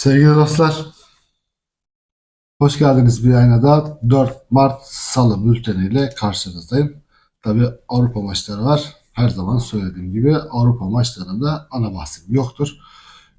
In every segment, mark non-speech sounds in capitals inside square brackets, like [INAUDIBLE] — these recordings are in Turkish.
Sevgili dostlar, hoş geldiniz bir yayına daha. 4 Mart Salı bülteniyle karşınızdayım. Tabi Avrupa maçları var. Her zaman söylediğim gibi Avrupa maçlarında ana bahsim yoktur.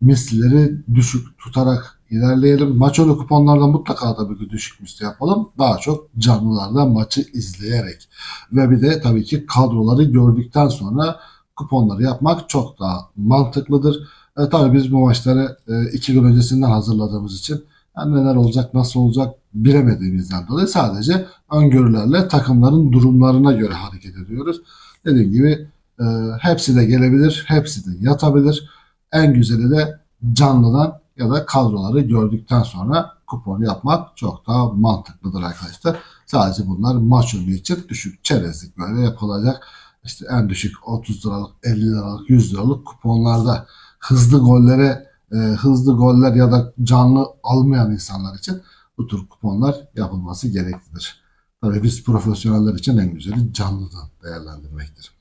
Mislileri düşük tutarak ilerleyelim. Maç önü kuponlarda mutlaka tabii ki düşük misli yapalım. Daha çok canlılarda maçı izleyerek ve bir de tabii ki kadroları gördükten sonra kuponları yapmak çok daha mantıklıdır. E, tabii biz bu maçları e, iki gün öncesinden hazırladığımız için yani neler olacak, nasıl olacak bilemediğimizden dolayı sadece öngörülerle takımların durumlarına göre hareket ediyoruz. Dediğim gibi e, hepsi de gelebilir, hepsi de yatabilir. En güzeli de canlıdan ya da kadroları gördükten sonra kupon yapmak çok daha mantıklıdır arkadaşlar. Sadece bunlar maç önü için düşük çerezlik böyle yapılacak. İşte en düşük 30 liralık, 50 liralık, 100 liralık kuponlarda hızlı gollere e, hızlı goller ya da canlı almayan insanlar için bu tür kuponlar yapılması gereklidir. Tabii biz profesyoneller için en güzeli canlıdan değerlendirmektir.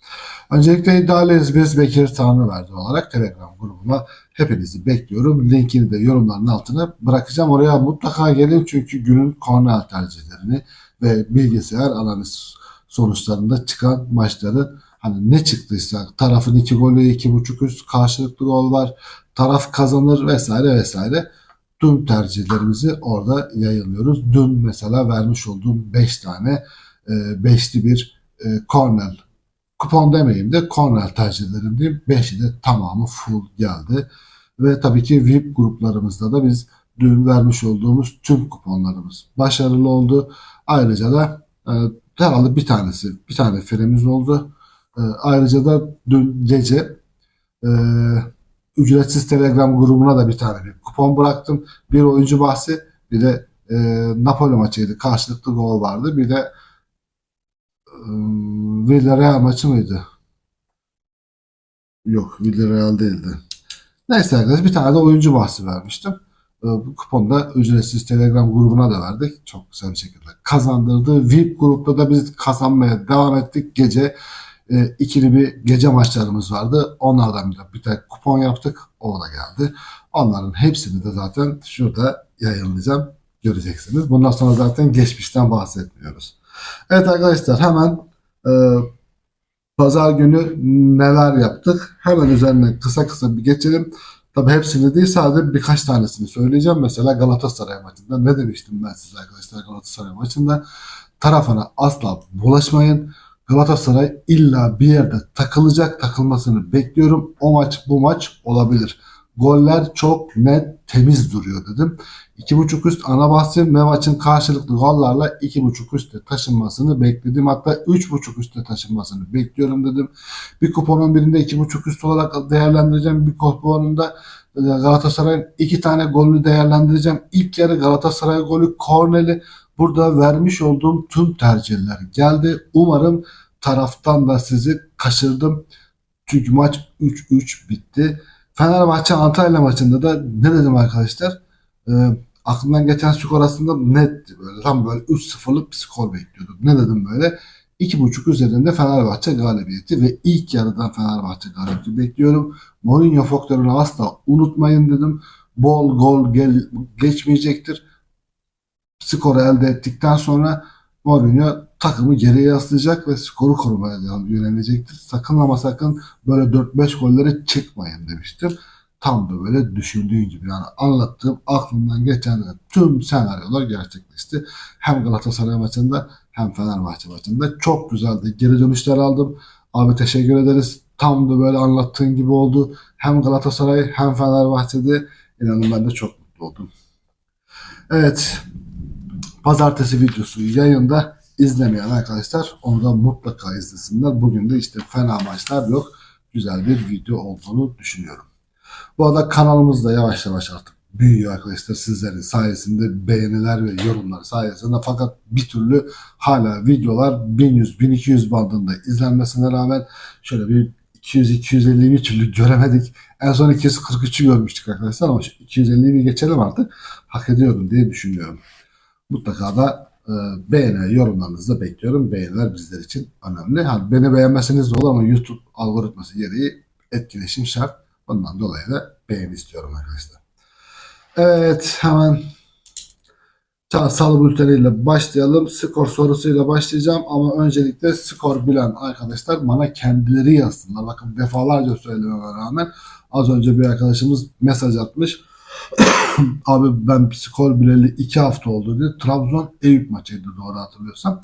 Öncelikle iddialıyız biz Bekir Tanrıverdi olarak Telegram grubuma hepinizi bekliyorum. Linkini de yorumların altına bırakacağım. Oraya mutlaka gelin çünkü günün kornel tercihlerini ve bilgisayar analiz sonuçlarında çıkan maçları hani ne çıktıysa tarafın iki golü iki buçuk üst karşılıklı gol var taraf kazanır vesaire vesaire tüm tercihlerimizi orada yayınlıyoruz. Dün mesela vermiş olduğum 5 tane e, beşli bir e, corner kupon demeyeyim de corner tercihlerim diyeyim. 5'i de tamamı full geldi. Ve tabii ki VIP gruplarımızda da biz dün vermiş olduğumuz tüm kuponlarımız başarılı oldu. Ayrıca da e, herhalde bir tanesi, bir tane firemiz oldu. E, ayrıca da dün gece e, ücretsiz Telegram grubuna da bir tane bir kupon bıraktım. Bir oyuncu bahsi, bir de e, Napoli maçıydı. Karşılıklı gol vardı. Bir de e, Villarreal maçı mıydı? Yok, Villarreal değildi. Neyse arkadaşlar bir tane de oyuncu bahsi vermiştim. E, bu kuponu da ücretsiz Telegram grubuna da verdik. Çok güzel bir şekilde kazandırdı. VIP grupta da biz kazanmaya devam ettik. Gece e, ikili bir gece maçlarımız vardı. Onlardan da bir tek kupon yaptık. O da geldi. Onların hepsini de zaten şurada yayınlayacağım. Göreceksiniz. Bundan sonra zaten geçmişten bahsetmiyoruz. Evet arkadaşlar hemen e, pazar günü neler yaptık? Hemen üzerine kısa kısa bir geçelim. Tabi hepsini değil sadece birkaç tanesini söyleyeceğim. Mesela Galatasaray maçında ne demiştim ben size arkadaşlar Galatasaray maçında? Tarafına asla bulaşmayın. Galatasaray illa bir yerde takılacak takılmasını bekliyorum. O maç bu maç olabilir. Goller çok net temiz duruyor dedim. 2.5 üst ana bahsim ve maçın karşılıklı gollarla 2.5 üstte taşınmasını bekledim. Hatta 3.5 üstte taşınmasını bekliyorum dedim. Bir kuponun birinde 2.5 üst olarak değerlendireceğim. Bir kuponunda e, Galatasaray'ın iki tane golünü değerlendireceğim. İlk yarı Galatasaray golü korneli. Burada vermiş olduğum tüm tercihler geldi. Umarım taraftan da sizi kaçırdım. Çünkü maç 3-3 bitti. Fenerbahçe Antalya maçında da ne dedim arkadaşlar? Ee, aklımdan geçen skor aslında netti. Böyle tam böyle 3-0'lık bir skor bekliyordum. Ne dedim böyle? 2.5 üzerinde Fenerbahçe galibiyeti ve ilk yarıdan Fenerbahçe galibiyeti bekliyorum. Mourinho faktörünü asla unutmayın dedim. Bol gol gel, geçmeyecektir. Skoru elde ettikten sonra Mourinho takımı geriye yaslayacak ve skoru korumaya yönelecektir. Sakın ama sakın böyle 4-5 gollere çıkmayın demiştim. Tam da böyle düşündüğün gibi yani anlattığım aklımdan geçen tüm senaryolar gerçekleşti. Hem Galatasaray maçında hem Fenerbahçe maçında çok güzeldi. Geri dönüşler aldım. Abi teşekkür ederiz. Tam da böyle anlattığın gibi oldu. Hem Galatasaray hem Fenerbahçe'de inanın ben de çok mutlu oldum. Evet. Pazartesi videosu yayında izlemeyen arkadaşlar onu da mutlaka izlesinler. Bugün de işte fena maçlar yok. Güzel bir video olduğunu düşünüyorum. Bu arada kanalımız da yavaş yavaş artık büyüyor arkadaşlar sizlerin sayesinde beğeniler ve yorumlar sayesinde fakat bir türlü hala videolar 1100-1200 bandında izlenmesine rağmen şöyle bir 200-250'yi bir türlü göremedik. En son 243'ü görmüştük arkadaşlar ama 250'yi bir geçelim artık. Hak ediyorum diye düşünüyorum. Mutlaka da e, beğeni, yorumlarınızı bekliyorum. Beğeniler bizler için önemli. Hani beni beğenmeseniz de olur ama YouTube algoritması gereği etkileşim şart. Bundan dolayı da beğeni istiyorum arkadaşlar. Evet hemen salı bülteniyle başlayalım. Skor sorusuyla başlayacağım ama öncelikle skor bilen arkadaşlar bana kendileri yazsınlar. Bakın defalarca söylememe rağmen az önce bir arkadaşımız mesaj atmış. [CLEARS THROAT] Abi ben skor bileli 2 hafta oldu diye. Trabzon Eyüp maçıydı doğru hatırlıyorsam.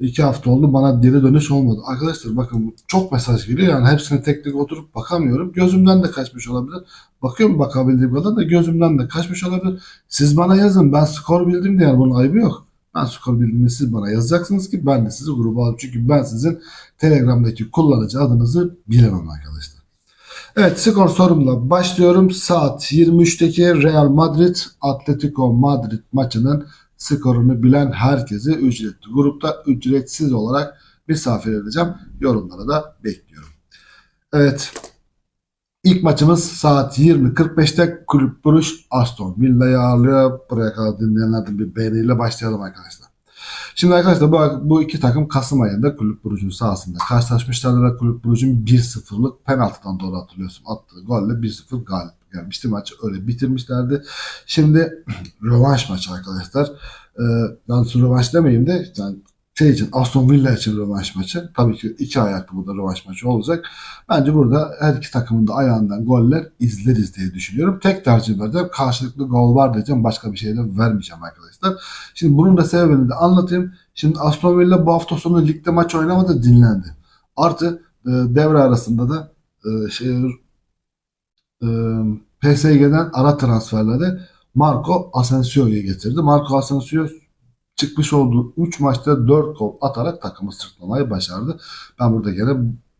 2 hafta oldu bana geri dönüş olmadı. Arkadaşlar bakın çok mesaj geliyor yani hepsine tek tek oturup bakamıyorum. Gözümden de kaçmış olabilir. Bakıyorum bakabildiğim kadar da gözümden de kaçmış olabilir. Siz bana yazın ben skor bildim diye bunun ayıbı yok. Ben skor bildiğimi siz bana yazacaksınız ki ben de sizi gruba alayım. Çünkü ben sizin Telegram'daki kullanıcı adınızı bilemem arkadaşlar. Evet skor sorumla başlıyorum. Saat 23'teki Real Madrid Atletico Madrid maçının skorunu bilen herkesi ücretli grupta ücretsiz olarak misafir edeceğim. Yorumlara da bekliyorum. Evet. İlk maçımız saat 20.45'te Kulüp Buruş Aston Villa'yı ağırlıyor. Buraya kadar dinleyenlerden bir beğeniyle başlayalım arkadaşlar. Şimdi arkadaşlar bu, bu iki takım Kasım ayında Kulüp Buruc'un sahasında karşılaşmışlardı ve Kulüp Buruc'un 1-0'lık penaltıdan doğru hatırlıyorsun attığı golle 1-0 galip gelmişti. Maçı öyle bitirmişlerdi. Şimdi [CLEARS THROAT] rövanş maçı arkadaşlar. Ee, ben rövanş demeyeyim de yani şey için Aston Villa için rövanş maçı. Tabii ki iki ayaklı burada rövanş maçı olacak. Bence burada her iki takımın da ayağından goller izleriz diye düşünüyorum. Tek tercih vereceğim. Karşılıklı gol var diyeceğim. Başka bir şey de vermeyeceğim arkadaşlar. Şimdi bunun da sebebini de anlatayım. Şimdi Aston Villa bu hafta sonu ligde maç oynamadı dinlendi. Artı e, devre arasında da e, şey, e, PSG'den ara transferleri Marco Asensio'yu getirdi. Marco Asensio çıkmış olduğu 3 maçta 4 gol atarak takımı sırtlamayı başardı. Ben burada gene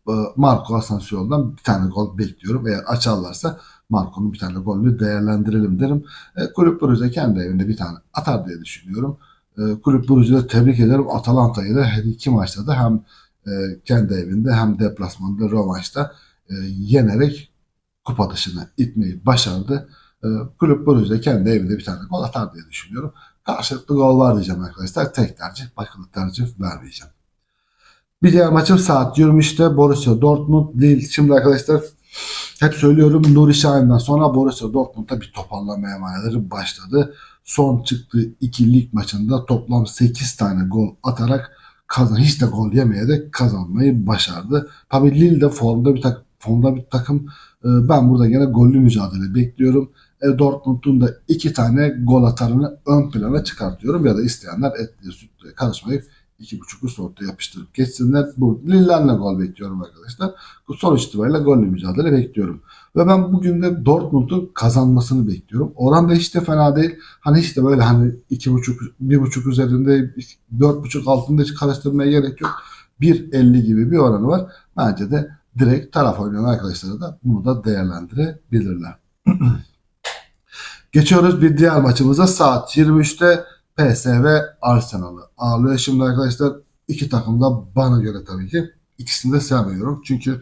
e, Marco Asensio'dan bir tane gol bekliyorum. Eğer açarlarsa Marco'nun bir tane golünü değerlendirelim derim. E, Kulüp Brugge kendi evinde bir tane atar diye düşünüyorum. E, Kulüp Brugge'yi tebrik ederim. Atalanta'yı da her iki maçta da hem e, kendi evinde hem deplasmanda rövanşta e, yenerek kupa dışına itmeyi başardı. E, Kulüp Brugge kendi evinde bir tane gol atar diye düşünüyorum. Karşılıklı gol var diyeceğim arkadaşlar. Tek tercih, başka tercih vermeyeceğim. Bir diğer maçım saat 23'te Borussia Dortmund Lille. Şimdi arkadaşlar hep söylüyorum Nuri Şahin'den sonra Borussia Dortmund'da bir toparlama emaneleri başladı. Son çıktığı iki lig maçında toplam 8 tane gol atarak kazan hiç de gol yemeye de kazanmayı başardı. Tabii Lille de formda bir takım formda bir takım. Ben burada gene gollü mücadele bekliyorum. E, Dortmund'un da iki tane gol atarını ön plana çıkartıyorum ya da isteyenler etli sütle karışmayıp iki buçuk üst ortaya yapıştırıp geçsinler. Bu Lille'lerle gol bekliyorum arkadaşlar. Bu sonuç itibariyle gollü mücadele bekliyorum. Ve ben bugün de Dortmund'un kazanmasını bekliyorum. Oran da hiç de fena değil. Hani hiç de böyle hani iki buçuk, bir buçuk üzerinde, dört buçuk altında hiç karıştırmaya gerek yok. 1.50 gibi bir oranı var. Bence de direkt taraf oynayan arkadaşlara da bunu da değerlendirebilirler. [CLEARS THROAT] Geçiyoruz bir diğer maçımıza saat 23'te PSV Arsenal'ı ağırlıyor. Şimdi arkadaşlar iki takım da bana göre tabii ki ikisini de sevmiyorum. Çünkü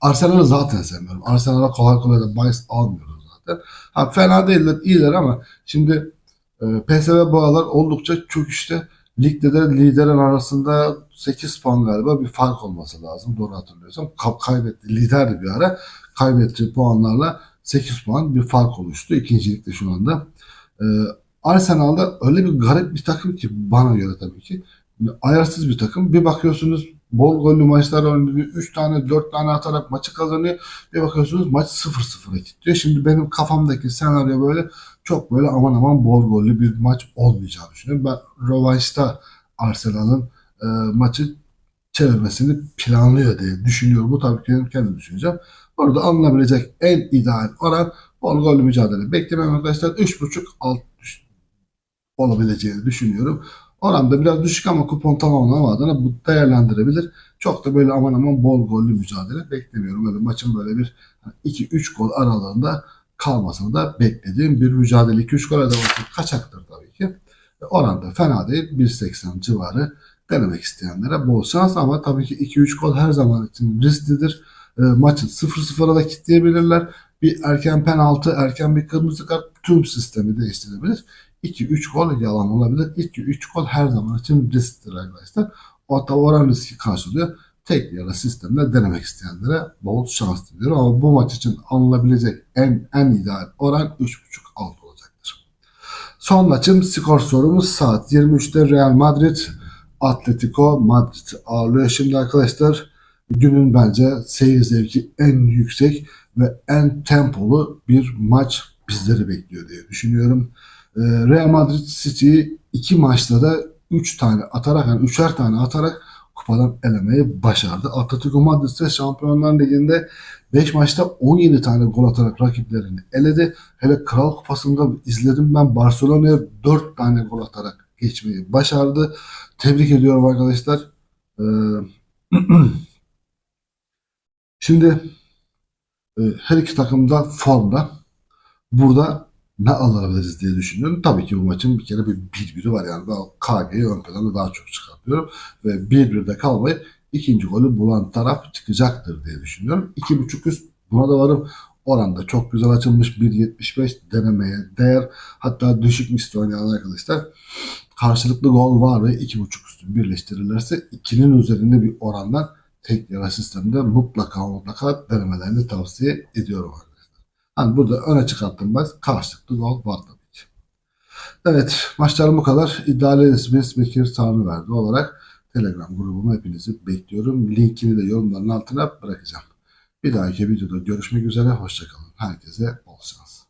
Arsenal'ı zaten sevmiyorum. Arsenal'a kolay kolay da bahis almıyoruz zaten. Ha, fena değiller, iyiler ama şimdi e, PSV bu aralar oldukça çöküşte. Ligde de liderin arasında 8 puan galiba bir fark olması lazım. Doğru hatırlıyorsam. Ka- kaybetti. Liderdi bir ara. Kaybettiği puanlarla 8 puan bir fark oluştu. İkincilikte şu anda. Ee, Arsenal'da öyle bir garip bir takım ki bana göre tabii ki. Ayarsız bir takım. Bir bakıyorsunuz bol gollü maçlar oynuyor. 3 tane 4 tane atarak maçı kazanıyor. Bir bakıyorsunuz maç 0-0'a gidiyor. Şimdi benim kafamdaki senaryo böyle çok böyle aman aman bol gollü bir maç olmayacağını düşünüyorum. Ben rövanşta Arsenal'ın e, maçı çevirmesini planlıyor diye düşünüyorum. Bu tabii ki kendi düşüneceğim. Orada alınabilecek en ideal oran bol gollü mücadele. Beklemem arkadaşlar 3.5 alt olabileceğini düşünüyorum. Oran da biraz düşük ama kupon tamamlama adına bu değerlendirebilir. Çok da böyle aman aman bol gollü mücadele beklemiyorum. Öyle maçın böyle bir 2-3 gol aralığında kalmasını da beklediğim bir mücadele. 2-3 gol da kaçaktır tabii ki. Oran da fena değil. 1.80 civarı denemek isteyenlere bol şans ama tabii ki 2-3 gol her zaman için risklidir. E, maçı 0-0'a da kitleyebilirler. Bir erken penaltı, erken bir kırmızı kart tüm sistemi değiştirebilir. 2-3 gol yalan olabilir. 2-3 gol her zaman için risktir arkadaşlar. Da oran riski karşılıyor. Tek ya da sistemde denemek isteyenlere bol şans diliyorum. Ama bu maç için alınabilecek en en ideal oran 3.5 alt olacaktır. Son maçım skor sorumuz saat 23'te Real Madrid Atletico Madrid ağırlıyor. Şimdi arkadaşlar günün bence seyir zevki en yüksek ve en tempolu bir maç bizleri bekliyor diye düşünüyorum. Ee, Real Madrid City iki maçta da 3 tane atarak yani üçer tane atarak kupadan elemeyi başardı. Atletico Madrid ise Şampiyonlar Ligi'nde 5 maçta 17 tane gol atarak rakiplerini eledi. Hele Kral Kupası'nda izledim ben Barcelona'ya 4 tane gol atarak geçmeyi başardı. Tebrik ediyorum arkadaşlar. Ee, [CLEARS THROAT] Şimdi e, her iki takım da formda. Burada ne alabiliriz diye düşünüyorum. Tabii ki bu maçın bir kere bir 1-1'i var yani. Ben KG'yi ön planda daha çok çıkartıyorum. Ve 1-1'de kalmayıp ikinci golü bulan taraf çıkacaktır diye düşünüyorum. 2.5 üst buna da varım. Oranda çok güzel açılmış 1.75 denemeye değer. Hatta düşük misli oynayan arkadaşlar karşılıklı gol var ve 2.5 üstü birleştirirlerse 2'nin üzerinde bir orandan tek yara sistemde mutlaka mutlaka denemelerini tavsiye ediyorum arkadaşlar. Hani burada öne çıkarttım ben karşılıklı gol var tabii ki. Evet maçlarım bu kadar. İddialı isminiz Bekir Sami verdi olarak Telegram grubuma hepinizi bekliyorum. Linkini de yorumların altına bırakacağım. Bir dahaki videoda görüşmek üzere. Hoşçakalın. Herkese bol şans.